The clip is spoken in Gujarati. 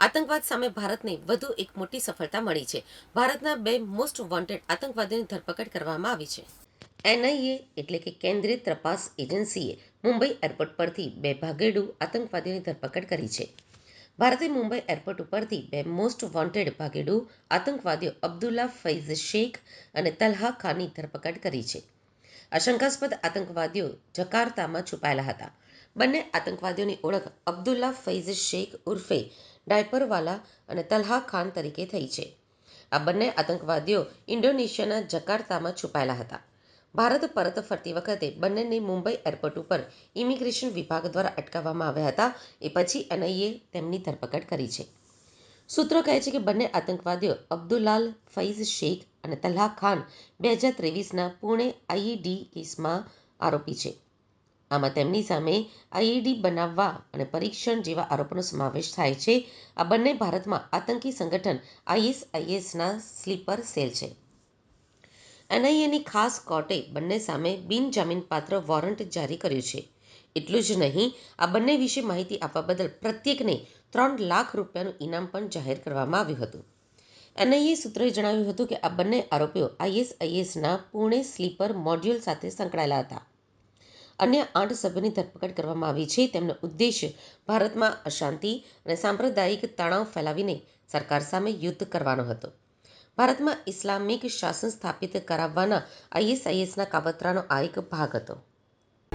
આતંકવાદ સામે ભારતને વધુ એક મોટી સફળતા મળી છે. ભારતના બે મોસ્ટ વોન્ટેડ આતંકવાદીની ધરપકડ કરવામાં આવી છે. એનઆઈએ એટલે કે કેન્દ્રીય તપાસ એજન્સીએ મુંબઈ એરપોર્ટ પરથી બે ભાગેડુ આતંકવાદીઓની ધરપકડ કરી છે. ભારતે મુંબઈ એરપોર્ટ ઉપરથી બે મોસ્ટ વોન્ટેડ ભાગેડુ આતંકવાદીઓ અબ્દુલ્લા ફૈઝ શેખ અને તલ્હા ખાનની ધરપકડ કરી છે. આશંકાસ્પદ આતંકવાદીઓ જકાર્તામાં છુપાયેલા હતા. બંને આતંકવાદીઓની ઓળખ અબ્દુલ્લા ફૈઝ શેખ ઉર્ફે ડાયપરવાલા અને તલ્હા ખાન તરીકે થઈ છે. આ બંને આતંકવાદીઓ ઇન્ડોનેશિયાના જકાર્તામાં છુપાયેલા હતા. ભારત પરત ફરતી વખતે બંનેને મુંબઈ એરપોર્ટ ઉપર ઇમિગ્રેશન વિભાગ દ્વારા અટકાવવામાં આવ્યા હતા. એ પછી એનઆઈએ તેમની ધરપકડ કરી છે. સૂત્રો કહે છે કે બંને આતંકવાદીઓ અબ્દુલાલ ફૈઝ શેખ અને તલ્હા ખાન બે હજાર ત્રેવીસના પુણે આઈઈડી કેસમાં આરોપી છે. આમાં તેમની સામે આઈઈડી બનાવવા અને પરીક્ષણ જેવા આરોપોનો સમાવેશ થાય છે. આ બંને ભારતમાં આતંકી સંગઠન આઈએસઆઈએસના સ્લીપર સેલ છે. એનઆઈએની ખાસ કોર્ટે બંને સામે બિનજામીનપાત્ર વોરંટ જારી કર્યું છે. એટલું જ નહીં, આ બંને વિશે માહિતી આપવા બદલ પ્રત્યેકને ત્રણ લાખ રૂપિયાનું ઇનામ પણ જાહેર કરવામાં આવ્યું હતું. એનઆઈએ સૂત્રોએ જણાવ્યું હતું કે આ બંને આરોપીઓ આઈએસઆઈએસના પુણે સ્લીપર મોડ્યુલ સાથે સંકળાયેલા હતા. અન્ય આઠ સભ્યોની ધરપકડ કરવામાં આવી છે. તેમનો ઉદ્દેશ્ય ભારતમાં અશાંતિ અને સાંપ્રદાયિક તણાવ ફેલાવીને સરકાર સામે યુદ્ધ કરવાનો હતો. ભારતમાં ઇસ્લામિક શાસન સ્થાપિત કરાવવાના આઈએસઆઈએસના કાવતરાનો આ એક ભાગ હતો.